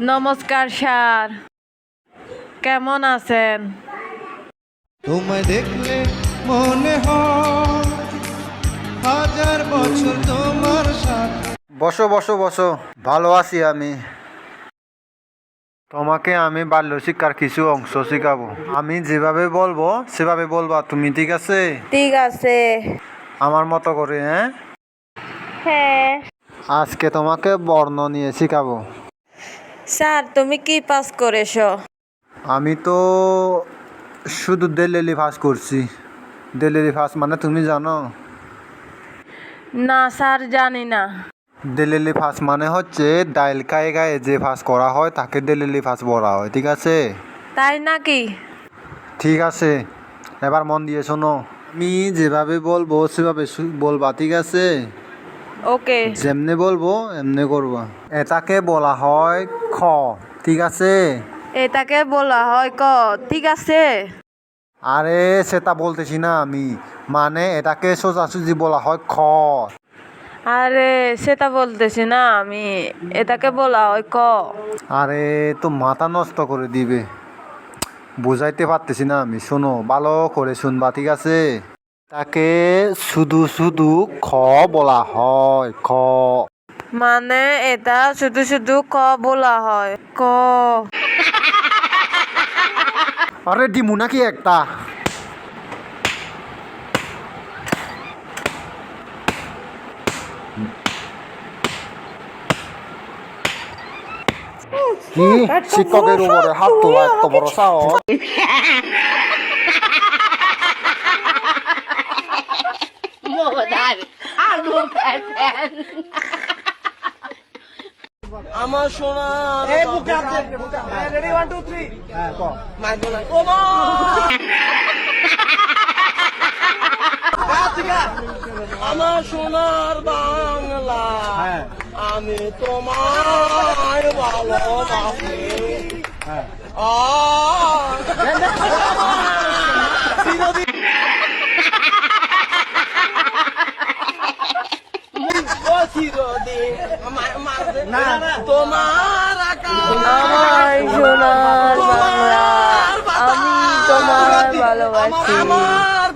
নমস্কার স্যার। কেমন আছেন? তোমায় দেখলে মনে হয় হাজার বছর তোমার সাথে। বসো বসো বসো। ভালো আছি আমি। তোমাকে আমি বাল্য শিক্ষার কিছু অংশ শিখাবো। আমি যেভাবে বলব সেভাবে বলবা। তুমি ঠিক আছে? ঠিক আছে। আমার মতো করে হ্যাঁ? হ্যাঁ। আজকে তোমাকে বর্ণ নিয়ে শেখাবো। স্যার তুমি কি পাস করেছ? আমি তো শুধু দেলেলি ফাঁস করছি। দেলেলি ফাঁস মানে তুমি জানো? না স্যার জানি না। দেলেলি ফাঁস মানে হচ্ছে ডাইল খায়ে গায়ে যে পাস করা হয় তাকে দেলেলি ফাঁস বলা হয় ঠিক আছে? তাই নাকি? ঠিক আছে। এবার মন দিয়ে শোনো। আমি যেভাবে বলব সেভাবে শু- বলবা ঠিক আছে? ওকে। যেমনি বলব এমনি করবা। এটাকে বলা হয় খ ঠিক আছে? এটাকে বলা হয় ক ঠিক আছে? আরে সেটা বলতেছি না আমি। মানে এটাকে সোজাসুজি বলা হয় খ। আরে সেটা বলতেছি না আমি। এটাকে বলা হয় ক। আরে তো মাথা নষ্ট করে দিবে। বুঝাইতে পারতেছি না আমি। শোনো ভালো করে শুনবা ঠিক আছে? তাকে শুধু শুধু খ বলা হয় খ। মানে এটা শুধু শুধু ক বলা হয় ক। আরে ডিমু নাকি একটা? কি শিক্ষকের উপরে হাত তোলা এত বড় সাহস। আমার সোনার আমার সোনার বাংলা আমি তোমার ভালোবাসি। আ ও চিরদিন আমার আমার- তোমার আকাশ। আমার সোনার বাংলা আমি তোমার ভালোবাসি। আমার